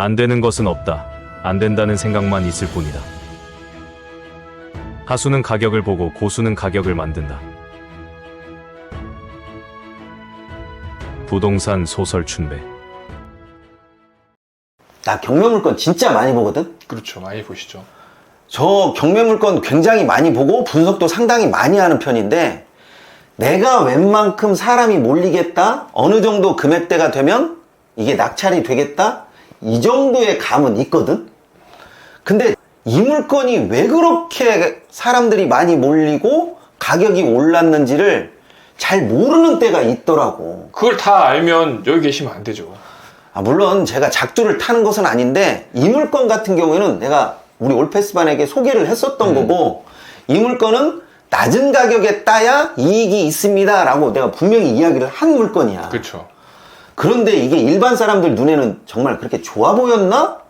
안 되는 것은 없다. 안 된다는 생각만 있을 뿐이다. 하수는 가격을 보고 고수는 가격을 만든다. 부동산 소설 춘배. 나 경매 물건 진짜 많이 보거든? 그렇죠. 많이 보시죠. 저 경매 물건 굉장히 많이 보고 분석도 상당히 많이 하는 편인데 내가 웬만큼 사람이 몰리겠다? 어느 정도 금액대가 되면 이게 낙찰이 되겠다? 이 정도의 감은 있거든? 근데 이 물건이 왜 그렇게 사람들이 많이 몰리고 가격이 올랐는지를 잘 모르는 때가 있더라고. 그걸 다 알면 여기 계시면 안 되죠. 아, 물론 제가 작두를 타는 것은 아닌데 이 물건 같은 경우에는 내가 우리 올패스반에게 소개를 했었던 거고 이 물건은 낮은 가격에 따야 이익이 있습니다 라고 내가 분명히 이야기를 한 물건이야 그렇죠. 그런데 이게 일반 사람들 눈에는 정말 그렇게 좋아 보였나?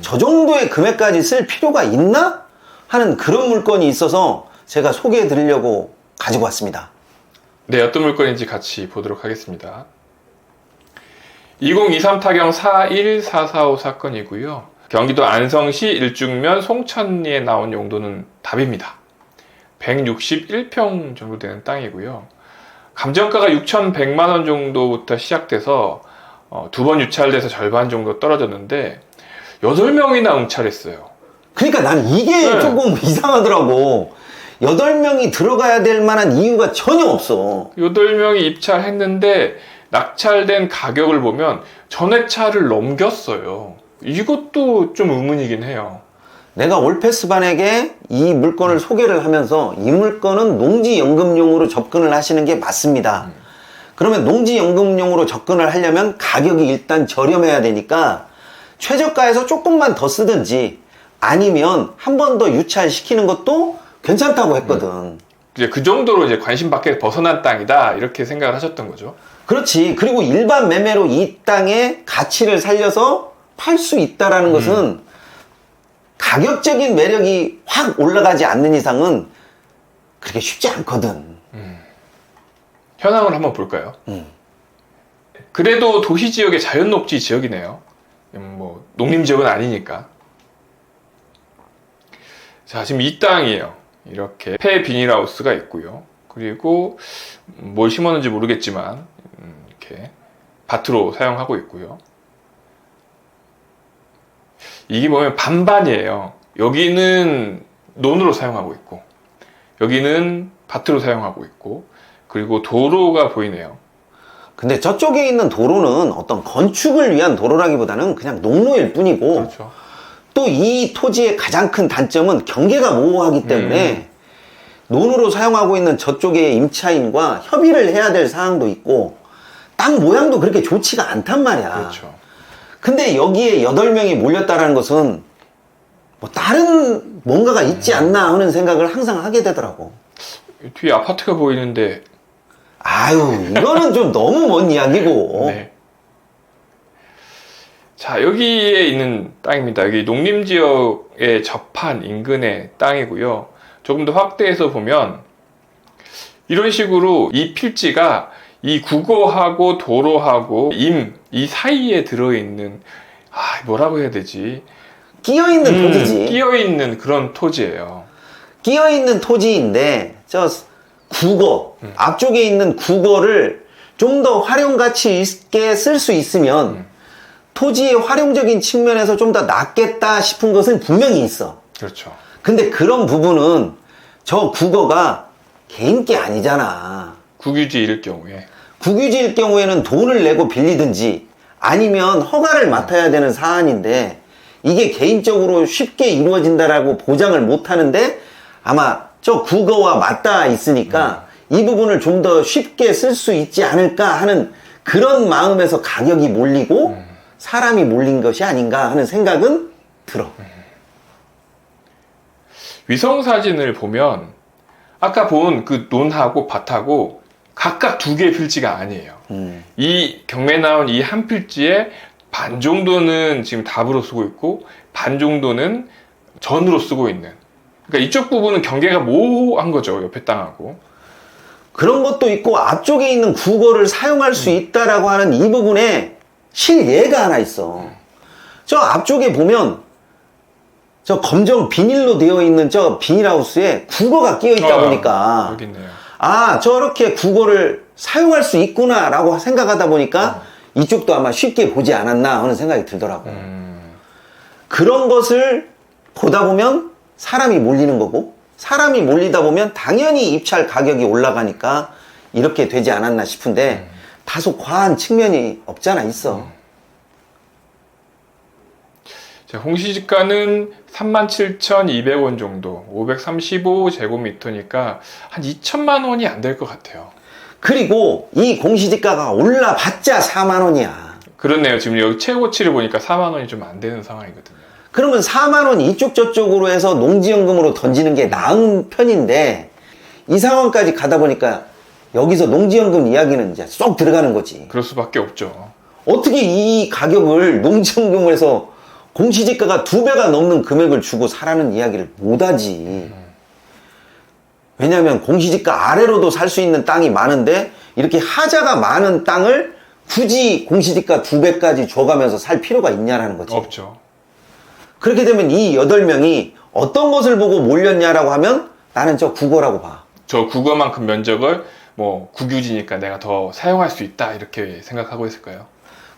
저 정도의 금액까지 쓸 필요가 있나? 하는 그런 물건이 있어서 제가 소개해 드리려고 가지고 왔습니다 네, 어떤 물건인지 같이 보도록 하겠습니다. 2023 타경 41445 사건이고요. 경기도 안성시 일중면 송천리에 나온 용도는 답입니다. 161평 정도 되는 땅이고요. 감정가가 6,100만 원 정도부터 시작돼서 어, 두 번 유찰돼서 절반 정도 떨어졌는데 8명이나 응찰했어요. 그러니까 난 이게 네. 조금 이상하더라고 8명이 들어가야 될 만한 이유가 전혀 없어 8명이 입찰했는데 낙찰된 가격을 보면 전회차를 넘겼어요. 이것도 좀 의문이긴 해요. 내가 올패스반에게 이 물건을 소개를 하면서 이 물건은 농지연금용으로 접근을 하시는 게 맞습니다. 그러면 농지연금용으로 접근을 하려면 가격이 일단 저렴해야 되니까 최저가에서 조금만 더 쓰든지 아니면 한 번 더 유찰시키는 것도 괜찮다고 했거든. 이제 그 정도로 이제 관심 밖에 벗어난 땅이다 이렇게 생각을 하셨던 거죠. 그렇지. 그리고 일반 매매로 이 땅의 가치를 살려서 팔 수 있다라는 것은 가격적인 매력이 확 올라가지 않는 이상은 그렇게 쉽지 않거든. 현황을 한번 볼까요? 음. 그래도 도시 지역의 자연 녹지 지역이네요. 음, 뭐 농림 지역은 아니니까. 자, 지금 이 땅이에요. 이렇게 폐 비닐하우스가 있고요. 그리고 뭘 심었는지 모르겠지만 음, 이렇게 밭으로 사용하고 있고요. 이게 보면 반반이에요. 여기는 논으로 사용하고 있고, 여기는 밭으로 사용하고 있고, 그리고 도로가 보이네요. 근데 저쪽에 있는 도로는 어떤 건축을 위한 도로라기보다는 그냥 농로일 뿐이고 그렇죠. 또 이 토지의 가장 큰 단점은 경계가 모호하기 때문에 논으로 사용하고 있는 저쪽의 임차인과 협의를 해야 될 사항도 있고 땅 모양도 그렇게 좋지가 않단 말이야. 그렇죠. 근데 여기에 8명이 몰렸다라는 것은 뭐 다른 뭔가가 있지 않나 하는 생각을 항상 하게 되더라고. 뒤에 아파트가 보이는데 아유, 이거는 좀 너무 먼 이야기고. 네. 자 여기에 있는 땅입니다. 여기 농림지역에 접한 인근의 땅이고요. 조금 더 확대해서 보면 이런 식으로 이 필지가 이 국어하고 도로하고 임 이 사이에 들어있는 아 뭐라고 해야 되지? 끼어있는 음, 토지지. 끼어 있는 그런 토지예요. 끼어있는 토지인데, 저 국어, 음. 앞쪽에 있는 국어를 좀 더 활용 가치 있게 쓸 수 있으면 음. 토지의 활용적인 측면에서 좀 더 낫겠다 싶은 것은 분명히 있어. 그렇죠. 근데 그런 부분은 저 국어가 개인 게 아니잖아. 국유지일 경우에 국유지일 경우에는 돈을 내고 빌리든지 아니면 허가를 맡아야 되는 사안인데 이게 개인적으로 쉽게 이루어진다라고 보장을 못 하는데 아마 저 국어와 맞닿아 있으니까 이 부분을 좀 더 쉽게 쓸 수 있지 않을까 하는 그런 마음에서 가격이 몰리고 사람이 몰린 것이 아닌가 하는 생각은 들어. 위성 사진을 보면 아까 본 그 논하고 밭하고 각각 두 개의 필지가 아니에요. 음. 이 경매 나온 이 한 필지에 반 정도는 지금 답으로 쓰고 있고 반 정도는 전으로 쓰고 있는. 그러니까 이쪽 부분은 경계가 모호한 거죠 옆에 땅하고. 그런 것도 있고 앞쪽에 있는 국어를 사용할 수 있다라고 하는 이 부분에 실예가 하나 있어. 저 앞쪽에 보면 저 검정 비닐로 되어 있는 저 비닐하우스에 국어가 끼어 있다 아, 보니까 여기 있네요. 아 저렇게 국어를 사용할 수 있구나라고 생각하다 보니까 이쪽도 아마 쉽게 보지 않았나 하는 생각이 들더라고. 음, 그런 것을 보다 보면 사람이 몰리는 거고 사람이 몰리다 보면 당연히 입찰 가격이 올라가니까 이렇게 되지 않았나 싶은데 다소 과한 측면이 없잖아 있어. 자, 홍시지가는 37,200원 정도, 535제곱미터니까 한 2천만 원이 안 될 것 같아요. 그리고 이 공시지가가 올라봤자 4만 원이야. 그렇네요. 지금 여기 최고치를 보니까 4만 원이 좀 안 되는 상황이거든요. 그러면 4만 원 이쪽 저쪽으로 해서 농지연금으로 던지는 게 나은 편인데 이 상황까지 가다 보니까 여기서 농지연금 이야기는 이제 쏙 들어가는 거지. 그럴 수밖에 없죠. 어떻게 이 가격을 농지연금을 해서 공시지가가 두 배가 넘는 금액을 주고 사라는 이야기를 못하지. 왜냐하면 공시지가 아래로도 살 수 있는 땅이 많은데 이렇게 하자가 많은 땅을 굳이 공시지가 두 배까지 줘가면서 살 필요가 있냐라는 거지. 없죠. 그렇게 되면 이 여덟 명이 어떤 것을 보고 몰렸냐라고 하면 나는 저 국어라고 봐. 저 국어만큼 면적을 뭐 국유지니까 내가 더 사용할 수 있다 이렇게 생각하고 있을까요?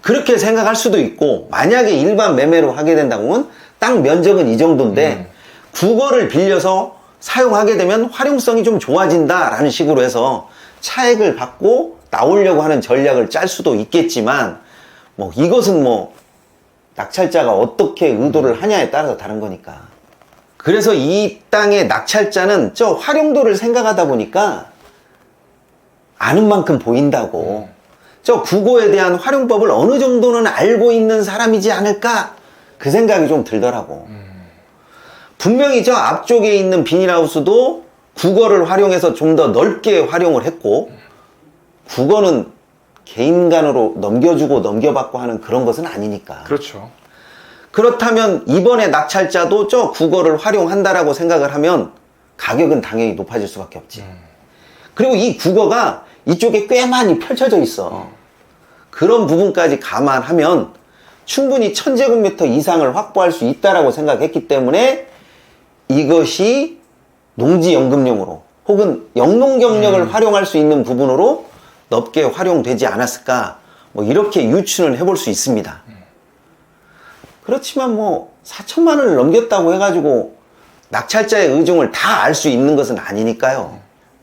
그렇게 생각할 수도 있고 만약에 일반 매매로 하게 된다고 하면 땅 면적은 이 정도인데 음. 국어를 빌려서 사용하게 되면 활용성이 좀 좋아진다라는 식으로 해서 차액을 받고 나오려고 하는 전략을 짤 수도 있겠지만 뭐 이것은 뭐 낙찰자가 어떻게 의도를 하냐에 따라서 다른 거니까. 그래서 이 땅의 낙찰자는 저 활용도를 생각하다 보니까 아는 만큼 보인다고. 저 국어에 대한 활용법을 어느 정도는 알고 있는 사람이지 않을까? 그 생각이 좀 들더라고. 분명히 저 앞쪽에 있는 비닐하우스도 국어를 활용해서 좀 더 넓게 활용을 했고, 국어는 개인 간으로 넘겨주고 넘겨받고 하는 그런 것은 아니니까. 그렇죠. 그렇다면 이번에 낙찰자도 저 국어를 활용한다라고 생각을 하면 가격은 당연히 높아질 수밖에 없지. 그리고 이 국어가 이쪽에 꽤 많이 펼쳐져 있어. 그런 부분까지 감안하면 충분히 1000제곱미터 이상을 확보할 수 있다라고 생각했기 때문에 이것이 농지연금용으로 혹은 영농 경력을 활용할 수 있는 부분으로 넓게 활용되지 않았을까 뭐 이렇게 유추는 해볼 수 있습니다. 그렇지만 뭐 4천만 원을 넘겼다고 해가지고 낙찰자의 의중을 다 알 수 있는 것은 아니니까요.